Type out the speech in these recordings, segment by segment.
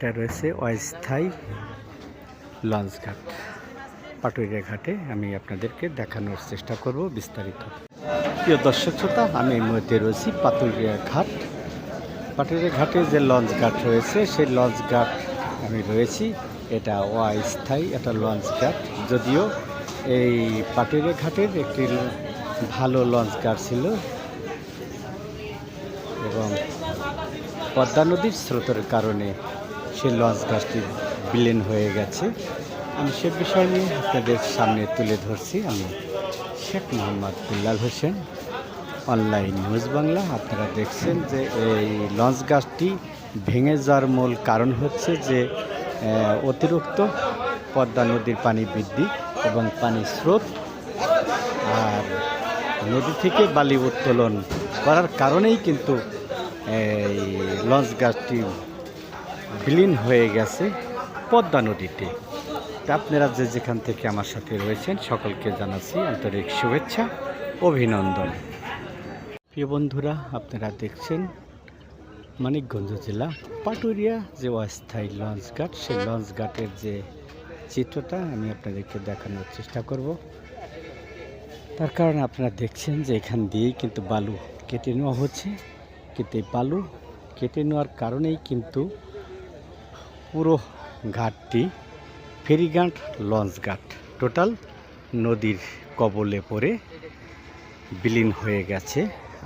এটা রয়েছে অস্থায়ী লঞ্চ ঘাট। পাটুরিয়া ঘাটে আমি আপনাদেরকে দেখানোর চেষ্টা করব বিস্তারিত। প্রিয় দর্শক শ্রোতা, আমি এই মুহূর্তে রয়েছি পাতুরিয়া ঘাট। পাটুরিয়া ঘাটে যে লঞ্চ ঘাট রয়েছে, সেই লঞ্চ ঘাট আমি রয়েছি। এটা অস্থায়ী একটা লঞ্চ ঘাট। যদিও এই পাটুরিয়া ঘাটের একটি ভালো লঞ্চ ঘাট ছিল এবং পদ্মা নদীর স্রোতের কারণে সেই লঞ্চ গাছটি বিলীন হয়ে গেছে। আমি সে বিষয় নিয়ে আপনাদের সামনে তুলে ধরছি। আমি শেখ মোহাম্মদ বিল্লাল হোসেন, অনলাইন নিউজ বাংলা। আপনারা দেখছেন যে এই লঞ্চ গাছটি ভেঙে যাওয়ার মূল কারণ হচ্ছে যে অতিরিক্ত পদ্মা নদীর পানি বৃদ্ধি এবং পানির স্রোত আর নদী থেকে বালি উত্তোলন করার কারণেই কিন্তু এই লঞ্চ গাছটি বিলীন হয়ে গেছে পদ্মা নদীতে আপনারা যে যেখান থেকে আমার সাথে রয়েছেন সকলকে জানাচ্ছি আন্তরিক শুভেচ্ছা, অভিনন্দন। প্রিয় বন্ধুরা, আপনারা দেখছেন মানিকগঞ্জ জেলা পাটুরিয়া যে অস্থায়ী লঞ্চ ঘাট, সেই লঞ্চ ঘাটের যে চিত্রটা আমি আপনাদেরকে দেখানোর চেষ্টা করব। তার কারণ আপনারা দেখছেন যে এখান দিয়েই কিন্তু বালু কেটে নেওয়া হচ্ছে। কিন্তু এই বালু কেটে নেওয়ার কারণেই কিন্তু পুরো ঘাটটি ফেরিঘাট, লঞ্চ ঘাট। টোটাল নদীর কবলে পড়ে বিলীন হয়ে গেছে।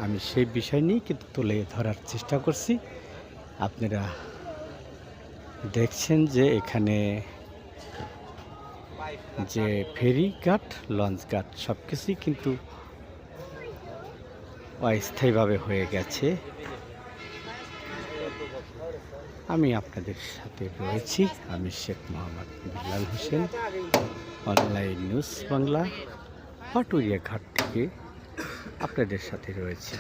আমি সেই বিষয় নিয়েই কিন্তু তুলে ধরার চেষ্টা করছি। আপনারা দেখছেন যে এখানে যে ফেরিঘাট, লঞ্চ ঘাট সব কিছুই কিন্তু অস্থায়ীভাবে হয়ে গেছে। আমি আপনাদের সাথে রয়েছি, আমি শেখ মোহাম্মদ বিল্লাল হোসেন, অনলাইন নিউজ বাংলা পাটুরিয়া ঘাট থেকে আপনাদের সাথে রয়েছি।